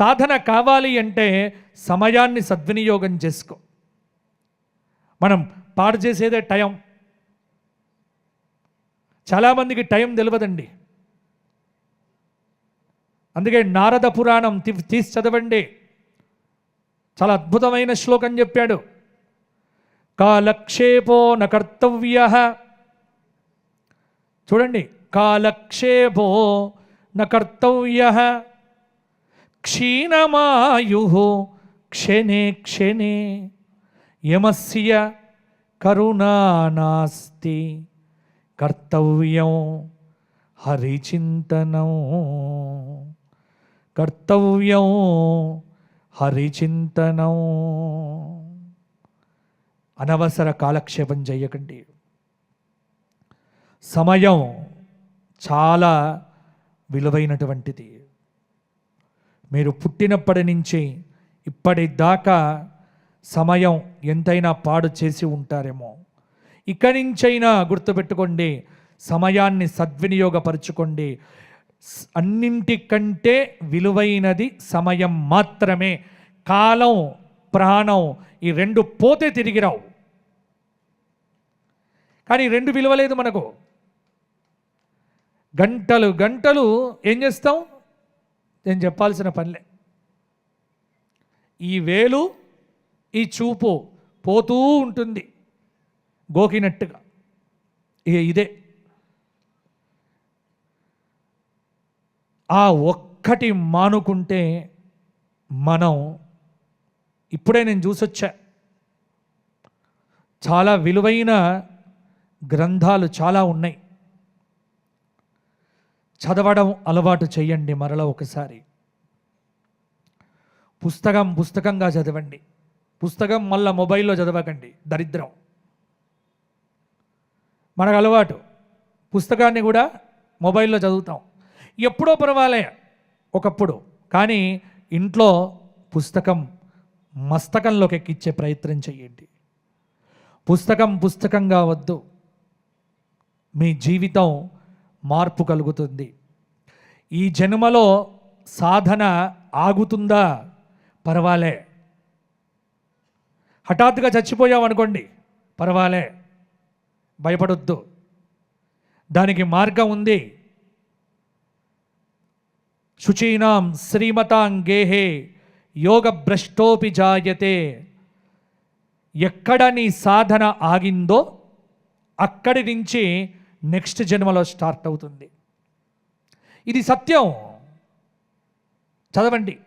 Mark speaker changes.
Speaker 1: సాధన కావాలి అంటే సమయాన్ని సద్వినియోగం చేసుకో. మనం పాడు చేసేదే టైం. చాలామందికి టైం తెలియదండి అందుకే నారద పురాణం తీ- తీసి చదవండి. చాలా అద్భుతమైన శ్లోకం చెప్పాడు. కాలక్షేపో న కర్తవ్య. చూడండి కాలక్షేపో న కర్తవ్య. క్షీణమాయు క్షణే క్షణే యమస్య కరుణా నాస్తి కర్తవ్యం హరిచింతనం. కర్తవ్యం హరిచింతనం. అనవసర కాలక్షేపం చేయకండి సమయం చాలా విలువైనటువంటిది. మీరు పుట్టినప్పటి నుంచి ఇప్పటిదాకా సమయం ఎంతైనా పాడు చేసి ఉంటారేమో. ఇక నుంచైనా గుర్తుపెట్టుకోండి సమయాన్ని సద్వినియోగపరచుకోండి. అన్నింటికంటే విలువైనది సమయం మాత్రమే. కాలం ప్రాణం ఈ రెండు పోతే తిరిగి రావు. కానీ రెండు విలువలేదు మనకు. గంటలు గంటలు ఏం చేస్తాం? నేను చెప్పాల్సిన పనిలే. ఈ వేలు ఈ చూపు పోతూ ఉంటుంది గోకినట్టుగా. ఇదే. ఆ ఒక్కటి మానుకుంటే మనం ఇప్పుడే నేను చూసొచ్చా. చాలా విలువైన గ్రంథాలు చాలా ఉన్నాయి. చదవడం అలవాటు చేయండి మరల ఒకసారి. పుస్తకం పుస్తకంగా చదవండి. పుస్తకం మళ్ళా మొబైల్లో చదవకండి. దరిద్రం. మనకు అలవాటు. పుస్తకాన్ని కూడా మొబైల్లో చదువుతాం. ఎప్పుడో పర్వాలే ఒకప్పుడు. కానీ ఇంట్లో పుస్తకం మస్తకంలోకి ఎక్కించే ప్రయత్నం చేయండి. పుస్తకం పుస్తకంగా వద్దు. మీ జీవితం మార్పు కలుగుతుంది. ఈ జన్మలో సాధన ఆగుతుందా? పర్వాలే. హఠాత్తుగా చచ్చిపోయావు అనుకోండి పర్వాలే. భయపడొద్దు. దానికి మార్గం ఉంది. శుచీనాం శ్రీమతాం గేహే యోగ భ్రష్టోపి జాయతే. ఎక్కడ నీ సాధన ఆగిందో అక్కడి నుంచి నెక్స్ట్ జన్మలో స్టార్ట్ అవుతుంది. ఇది సత్యం. చదవండి.